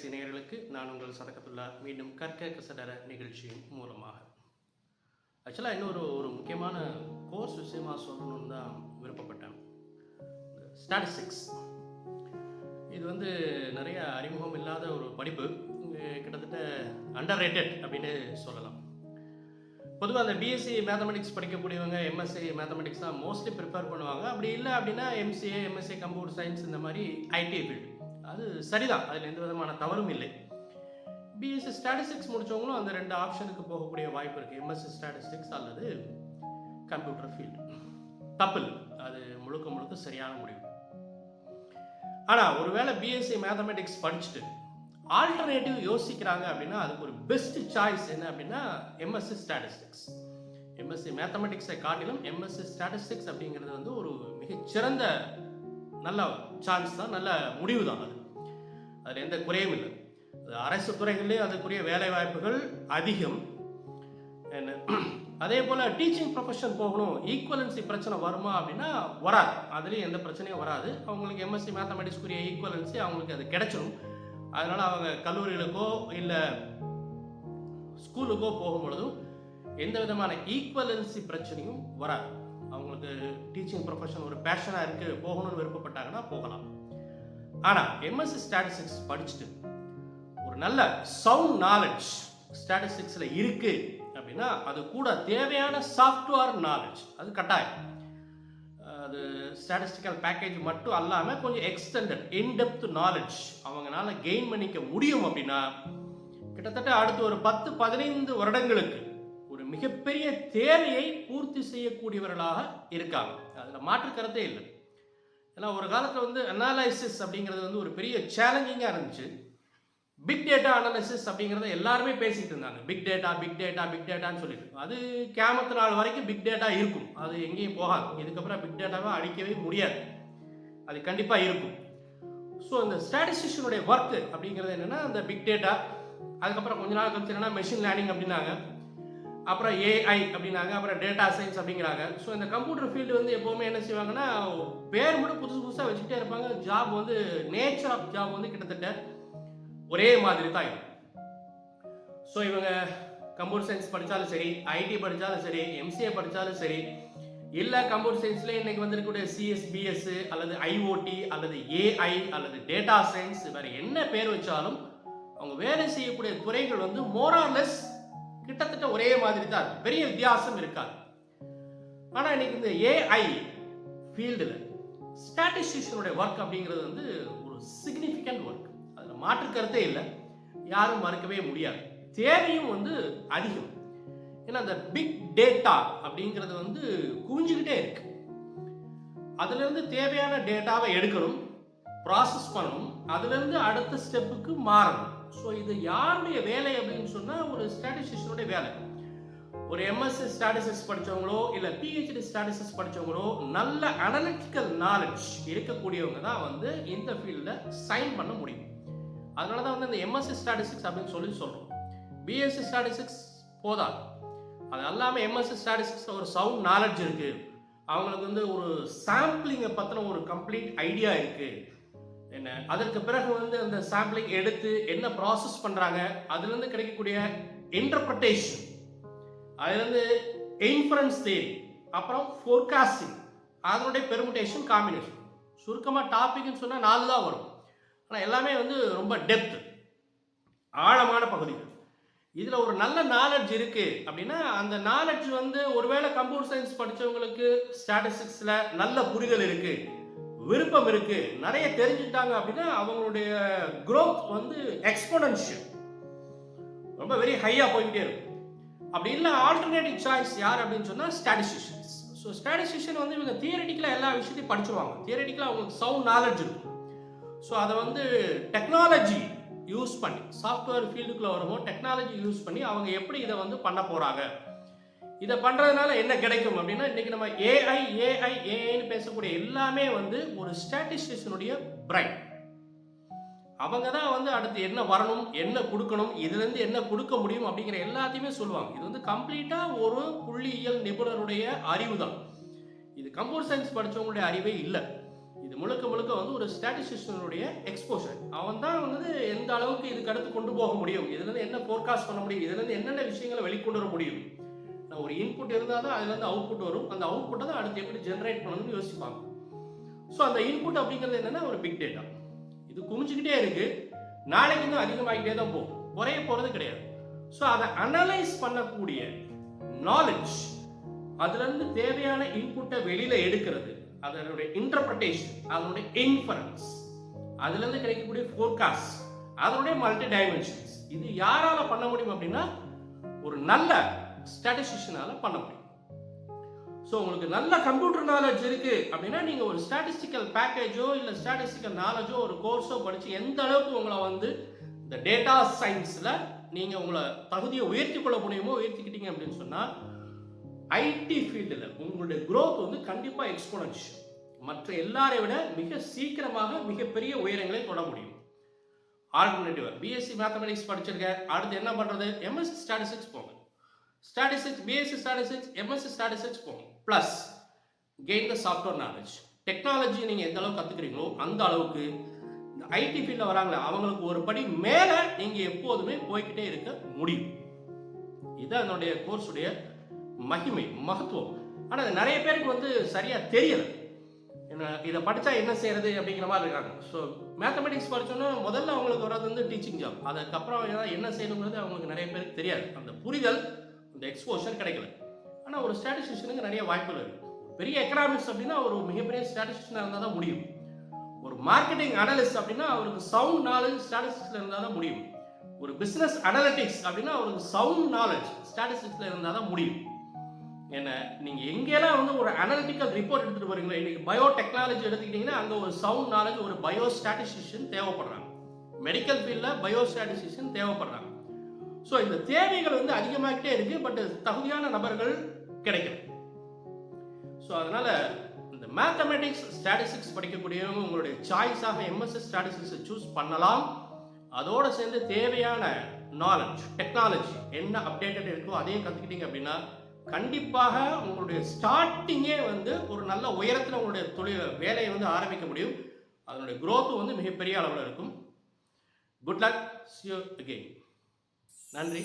தொலைக்காட்சி இணையர்களுக்கு நான் உங்கள் சதக்கத்துல்லா மீண்டும் கற்க கசடர நிகழ்ச்சியின் மூலமாக. ஆக்சுவலாக இன்னொரு ஒரு முக்கியமான கோர்ஸ் விஷயமாக சொல்லணும்னு தான் விருப்பப்பட்டேன். ஸ்டாட்டிஸ்டிக்ஸ் இது வந்து நிறைய அறிமுகம் இல்லாத ஒரு படிப்பு. கிட்டத்தட்ட அண்டர் ரேட்டட் அப்படின்னு சொல்லலாம். பொதுவாக அந்த பிஎஸ்சி மேத்தமெட்டிக்ஸ் படிக்கக்கூடியவங்க எம்எஸ்சி மேத்தமெட்டிக்ஸ் தான் மோஸ்ட்லி ப்ரிப்பேர் பண்ணுவாங்க. அப்படி இல்லை அப்படின்னா எம்சிஏ எம்எஸ்சி கம்ப்யூட்டர் சயின்ஸ் இந்த மாதிரி ஐடி ஃபீல்டு அது சரிதான். அதில் எந்த விதமான தவறும் இல்லை. பிஎஸ்சி ஸ்டாட்டிஸ்டிக்ஸ் முடிச்சவங்களும் அந்த ரெண்டு ஆப்ஷனுக்கு போகக்கூடிய வாய்ப்பு இருக்குது எம்எஸ்சி ஸ்டாட்டிஸ்டிக்ஸ் அல்லது கம்ப்யூட்டர் ஃபீல்டு தப்பில். அது முழுக்க முழுக்க சரியான முடிவு. ஆனால் ஒருவேளை பிஎஸ்சி மேத்தமெட்டிக்ஸ் படிச்சுட்டு ஆல்டர்னேட்டிவ் யோசிக்கிறாங்க அப்படின்னா அதுக்கு ஒரு பெஸ்ட் சாய்ஸ் என்ன அப்படின்னா எம்எஸ்சி ஸ்டாட்டிஸ்டிக்ஸ் எம்எஸ்சி மேத்தமெட்டிக்ஸை காட்டிலும் எம்எஸ்சி ஸ்டாட்டிஸ்டிக்ஸ் அப்படிங்கிறது வந்து ஒரு மிகச்சிறந்த நல்ல சான்ஸ் தான் நல்ல முடிவு தான் அது. அதில் எந்த குறையும் இல்லை. அது அரசு துறைகளிலே அதுக்குரிய வேலை வாய்ப்புகள் அதிகம். என்ன? அதே போல் டீச்சிங் ப்ரொஃபஷன் போகணும். ஈக்குவலன்சி பிரச்சனை வருமா அப்படின்னா வராது. அதுலேயும் எந்த பிரச்சனையும் வராது. அவங்களுக்கு எம்எஸ்சி மேத்தமெட்டிக்ஸ்க்குரிய ஈக்குவலன்சி அவங்களுக்கு அது கிடைச்சிடும் அதனால் அவங்க கல்லூரிகளுக்கோ இல்லை ஸ்கூலுக்கோ போகும் பொழுதும் எந்த விதமான ஈக்குவலன்சி பிரச்சனையும் வராது. அவங்களுக்கு டீச்சிங் ப்ரொஃபஷன் ஒரு பேஷனாக இருக்குது போகணும்னு விருப்பப்பட்டாங்கன்னா போகலாம். ஆனால் எம்எஸ்சி ஸ்டாட்டிஸ்டிக்ஸ் படிச்சுட்டு ஒரு நல்ல சவுண்ட் நாலெட்ஜ் ஸ்டாட்டிஸ்டிக்ஸில் இருக்குது அப்படின்னா அது கூட தேவையான சாஃப்ட்வேர் நாலேஜ் அது கட்டாயம். அது ஸ்டாட்டிஸ்டிக்கல் பேக்கேஜ் மட்டும் அல்லாமல் கொஞ்சம் எக்ஸ்டெண்டட் இன்டெப்த் நாலேஜ் அவங்களால கெயின் பண்ணிக்க முடியும் அப்படின்னா கிட்டத்தட்ட அடுத்து ஒரு பத்து பதினைந்து வருடங்களுக்கு ஒரு மிகப்பெரிய தேவையை பூர்த்தி செய்யக்கூடியவர்களாக இருக்காங்க. அதில் மாற்று கருத்தே இல்லை. ஏன்னா ஒரு காலத்தில் வந்து அனாலிசிஸ் அப்படிங்கிறது வந்து ஒரு பெரிய சேலஞ்சிங்காக இருந்துச்சு. பிக் டேட்டா அனாலிசிஸ் அப்படிங்கிறத எல்லாருமே பேசிகிட்டு இருந்தாங்க. Big data big data big டேட்டான்னு சொல்லிட்டு. அது கேமத்து நாள் வரைக்கும் பிக் டேட்டா இருக்கும். அது எங்கேயும் போகாது. இதுக்கப்புறம் பிக் டேட்டாவை அழிக்கவே முடியாது. அது கண்டிப்பாக இருக்கும். ஸோ இந்த ஸ்டாட்டிஸ்டிஷனுடைய ஒர்க்கு அப்படிங்கிறது என்னென்னா அந்த பிக் டேட்டா அதுக்கப்புறம் கொஞ்ச நாள் கழிச்சு என்னென்னா மெஷின் லேர்னிங் அப்படின்னாங்க. அப்புறம் ஏஐ அப்படின்னாங்க அப்புறம் டேட்டா சயின்ஸ் அப்படிங்கிறாங்க. ஸோ இந்த கம்ப்யூட்டர் ஃபீல்டு வந்து எப்போவுமே என்ன செய்வாங்கன்னா பேர் மட்டும் புதுசு புதுசாக வச்சுக்கிட்டே இருப்பாங்க. ஜாப் வந்து நேச்சர் ஆஃப் ஜாப் வந்து கிட்டத்தட்ட ஒரே மாதிரி தான் இருக்கும் ஸோ இவங்க கம்ப்யூட்டர் சயின்ஸ் படித்தாலும் சரி ஐடி படித்தாலும் சரி எம்சிஏ படித்தாலும் சரி இல்லை கம்ப்யூட்டர் சயின்ஸ்லேயே இன்னைக்கு வந்திருக்கக்கூடிய சிஎஸ்பிஎஸ் அல்லது ஐஓடி அல்லது ஏஐ அல்லது டேட்டா சயின்ஸ் வேறு என்ன பேர் வச்சாலும் அவங்க வேலை செய்யக்கூடிய துறைகள் வந்து மோரார்லெஸ் கிட்டத்தட்ட ஒரே மாதிரி தான் பெரிய வித்தியாசம் இருக்காது. ஆனால் இன்னைக்கு இந்த ஏஐ ஃபீல்டில் ஸ்டாட்டிஸ்டிஷனுடைய ஒர்க் அப்படிங்கிறது வந்து ஒரு சிக்னிஃபிகண்ட் ஒர்க் அதில் மாற்று கருத்தே இல்லை. யாரும் மறுக்கவே முடியாது. தேவையும் வந்து அதிகம். ஏன்னா அந்த பிக் டேட்டா அப்படிங்கிறது வந்து குவிஞ்சுக்கிட்டே இருக்கு. அதுலேருந்து தேவையான டேட்டாவை எடுக்கணும் ப்ராசஸ் பண்ணணும் அதுலேருந்து அடுத்த ஸ்டெப்புக்கு மாறணும். ஸோ இது யாருடைய வேலை அப்படின்னு சொன்னால் ஒரு ஸ்டாட்டிஸ்டிஷனுடைய வேலை. ஒரு எம்எஸ்சி ஸ்டாட்டிஸ்டிக்ஸ் படித்தவங்களோ இல்லை பிஹெச்டி ஸ்டாட்டிஸ்டிக்ஸ் படித்தவங்களோ நல்ல அனலிட்டிக்கல் நாலேஜ் இருக்கக்கூடியவங்க தான் வந்து இந்த ஃபீல்டில் சைன் பண்ண முடியும். அதனால தான் வந்து இந்த எம்எஸ்சி ஸ்டாட்டிஸ்டிக்ஸ் அப்படின்னு சொல்லி சொல்கிறோம் பிஎஸ்சி ஸ்டாட்டிஸ்டிக்ஸ் போதாது. அது எல்லாமே எம்எஸ்சி ஸ்டாட்டிஸ்டிக்ஸில் ஒரு சவுண்ட் நாலேஜ் இருக்குது அவங்களுக்கு வந்து ஒரு சாம்பிளிங்கை பற்றின ஒரு கம்ப்ளீட் ஐடியா இருக்குது என்ன? அதற்கு பிறகு வந்து அந்த சாம்பிளிங் எடுத்து என்ன ப்ராசஸ் பண்ணுறாங்க அதுலேருந்து கிடைக்கக்கூடிய இன்டர்பிரட்டேஷன் அதுலேருந்து இன்ஃபரன்ஸ் தேரி அப்புறம் ஃபோர்காஸ்டிங் அதனுடைய பெர்முடேஷன் காம்பினேஷன் சுருக்கமாக டாபிக்னு சொன்னால் நாலு தான் வரும். ஆனால் எல்லாமே வந்து ரொம்ப டெப்த் ஆழமான பகுதிகள். இதில் ஒரு நல்ல நாலெட்ஜ் இருக்குது அப்படின்னா அந்த நாலெட்ஜ் வந்து ஒருவேளை கம்ப்யூட்டர் சயின்ஸ் படித்தவங்களுக்கு ஸ்டாட்டிஸ்டிக்ஸில் நல்ல புரிதல் இருக்குது விருப்பம் இருக்குது நிறைய தெரிஞ்சுட்டாங்க அப்படின்னா அவங்களுடைய குரோத் வந்து எக்ஸ்போனன்ஷியல் ரொம்ப வெரி ஹையாக போய்கிட்டே இருக்கும். அப்படி இல்லை ஆல்டர்னேட்டிவ் சாய்ஸ் யார் அப்படின்னு சொன்னால் ஸ்டாட்டிஸ்டிஷியன்ஸ் ஸோ ஸ்டாட்டிஸ்டிஷியன் வந்து இவங்க தியரட்டிக்கலாக எல்லா விஷயத்தையும் படிச்சிருவாங்க. தியரட்டிக்கலாக அவங்களுக்கு சவுண்ட் நாலேஜ் இருக்கும். ஸோ அதை வந்து டெக்னாலஜி யூஸ் பண்ணி சாஃப்ட்வேர் ஃபீல்டுக்குள்ளே வரும்போது டெக்னாலஜி யூஸ் பண்ணி அவங்க எப்படி இதை வந்து பண்ண போகிறாங்க இதை பண்ணுறதுனால என்ன கிடைக்கும் அப்படின்னா இன்றைக்கி நம்ம ஏஐ ஏஐ ஏஐன்னு பேசக்கூடிய எல்லாமே வந்து ஒரு ஸ்டாட்டிஸ்டிஷனுடைய பிரைன் அவங்க தான் வந்து அடுத்து என்ன வரணும் என்ன கொடுக்கணும் இதுலேருந்து என்ன கொடுக்க முடியும் அப்படிங்கிற எல்லாத்தையுமே சொல்லுவாங்க. இது வந்து கம்ப்ளீட்டாக ஒரு புள்ளியியல் நிபுணருடைய அறிவு தான் இது கம்ப்யூட்டர் சயின்ஸ் படித்தவங்களுடைய அறிவே இல்லை. இது முழுக்க முழுக்க வந்து ஒரு ஸ்டாட்டிஸ்டிஷனுடைய எக்ஸ்போஷர் அவன் தான் வந்து எந்த அளவுக்கு இதுக்கு அடுத்து கொண்டு போக முடியும் இதுலேருந்து என்ன ஃபோர்காஸ்ட் பண்ண முடியும் இதுலேருந்து என்னென்ன விஷயங்களை வெளிக்கொண்டு வர முடியும். ஒரு இன்புட் இருந்தால் தான் அதுலேருந்து அவுட்புட் வரும். அந்த அவுட்புட்டை தான் அடுத்து எப்படி ஜென்ரேட் பண்ணணும்னு யோசிப்பாங்க. ஸோ அந்த இன்புட் அப்படிங்கிறது என்னென்னா ஒரு பிக் டேட்டா இது குமிச்சிக்கிட்டே இருக்குது நாளைக்கு இன்னும் அதிகமாகிட்டே தான் போகும். குறைய போகிறது கிடையாது. ஸோ அதை அனலைஸ் பண்ணக்கூடிய நாலேஜ் அதுலேருந்து தேவையான இன்புட்டை வெளியில் எடுக்கிறது அதனுடைய இன்டர்பிரட்டேஷன் அதனுடைய இன்ஃபரன்ஸ் அதுலேருந்து கிடைக்கக்கூடிய ஃபோர்காஸ்ட் அதனுடைய மல்டி டைமென்ஷன்ஸ் இது யாரால பண்ண முடியும் அப்படின்னா ஒரு நல்ல ஸ்டாட்டிஸ்டிஷனால பண்ண முடியும். ஸோ உங்களுக்கு நல்ல கம்ப்யூட்டர் நாலேஜ் இருக்கு அப்படின்னா நீங்கள் ஒரு ஸ்டாட்டிஸ்டிக்கல் பேக்கேஜோ இல்லை ஸ்டாட்டிஸ்டிக்கல் நாலேஜோ ஒரு கோர்ஸோ படித்து எந்த அளவுக்கு உங்களை வந்து இந்த டேட்டா சயின்ஸில் நீங்கள் உங்களை தகுதியை உயர்த்தி கொள்ள முடியுமோ உயர்த்திக்கிட்டீங்க அப்படின்னு சொன்னால் ஐடி ஃபீல்டில் உங்களுடைய க்ரோத் வந்து கண்டிப்பாக எக்ஸ்போனன்ஷியல் மற்ற எல்லாரை விட மிக சீக்கிரமாக மிகப்பெரிய உயரங்களை தொட முடியும். ஆல்டர்னேட்டிவ் பிஎஸ்சி மேத்தமெட்டிக்ஸ் படிச்சிருக்கேன். அடுத்து என்ன பண்ணுறது எம்எஸ்சி ஸ்டாட்டிஸ்டிக்ஸ் போங்க. Statistics BSc statistics MSc statistics போகும் plus gain the software knowledge technology நீங்கள் எந்த அளவுக்கு கற்றுக்குறீங்களோ அந்த அளவுக்கு இந்த ஐடி ஃபீல்டில் வராங்களே அவங்களுக்கு ஒரு படி மேலே நீங்கள் எப்போதுமே போய்கிட்டே இருக்க முடியும். இதுதான் அதனுடைய கோர்ஸுடைய மகிமை மகத்துவம். ஆனால் அது நிறைய பேருக்கு வந்து சரியாக தெரியலை. என்ன இதை படித்தா என்ன செய்யறது அப்படிங்கிற மாதிரி இருக்காங்க. ஸோ மேத்தமெட்டிக்ஸ் படித்தோன்னா முதல்ல அவங்களுக்கு வர்றது வந்து டீச்சிங் ஜாப் அதுக்கப்புறம் என்ன செய்யணுங்கிறது அவங்களுக்கு நிறைய பேருக்கு தெரியாது. அந்த புரிதல் இந்த எக்ஸ்போஷர் கிடைக்கல. ஆனால் ஒரு ஸ்டாட்டிஸ்டிஷனுக்கு நிறைய வாய்ப்புகள் இருக்கு. பெரிய எக்கனாமிக்ஸ் அப்படின்னா ஒரு மிகப்பெரிய ஸ்டாட்டிஸ்டிஷனாக இருந்தால் தான் முடியும். ஒரு மார்க்கெட்டிங் அனலிஸ்ட் அப்படின்னா அவருக்கு சவுண்ட் நாலேஜ் ஸ்டாட்டிஸ்டிக்ஸில் இருந்தால் தான் முடியும். ஒரு பிஸ்னஸ் அனலிட்டிக்ஸ் அப்படின்னா அவருக்கு சவுண்ட் நாலேஜ் ஸ்டாட்டிஸ்டிக்ஸில் இருந்தால் தான் முடியும். ஏன்னா நீங்கள் எங்கெல்லாம் வந்து ஒரு அனலிட்டிக்கல் ரிப்போர்ட் எடுத்துகிட்டு வரீங்களோ இன்னைக்கு பயோ டெக்னாலஜி எடுத்துக்கிட்டிங்கன்னா அங்கே ஒரு சவுண்ட் நாலேஜ் ஒரு பயோ ஸ்டாட்டிஸ்டிஷியன் தேவைப்படுறாங்க. மெடிக்கல் ஃபீல்டில் பயோ ஸ்டாட்டிஸ்டிஷியன் தேவைப்படுறாங்க. ஸோ இந்த தேவைகள் வந்து அதிகமாகிட்டே இருக்கு பட் தகுதியான நபர்கள் கிடைக்கல. ஸோ அதனால இந்த மேத்தமெட்டிக்ஸ் ஸ்டாட்டிஸ்டிக்ஸ் படிக்கக்கூடியவங்க உங்களுடைய சாய்ஸாக எம்எஸ்எஸ் ஸ்டாட்டிஸ்டிக்ஸை சூஸ் பண்ணலாம். அதோடு சேர்ந்து தேவையான நாலேஜ் டெக்னாலஜி என்ன அப்டேட்டட் இருக்கோ அதையும் கற்றுக்கிட்டீங்க அப்படின்னா கண்டிப்பாக உங்களுடைய ஸ்டார்டிங்கே வந்து ஒரு நல்ல உயரத்தில் உங்களுடைய தொழில் வேலையை வந்து ஆரம்பிக்க முடியும். அதனுடைய க்ரோத்து வந்து மிகப்பெரிய அளவில் இருக்கும். குட் லக் see அகெயின் நன்றி.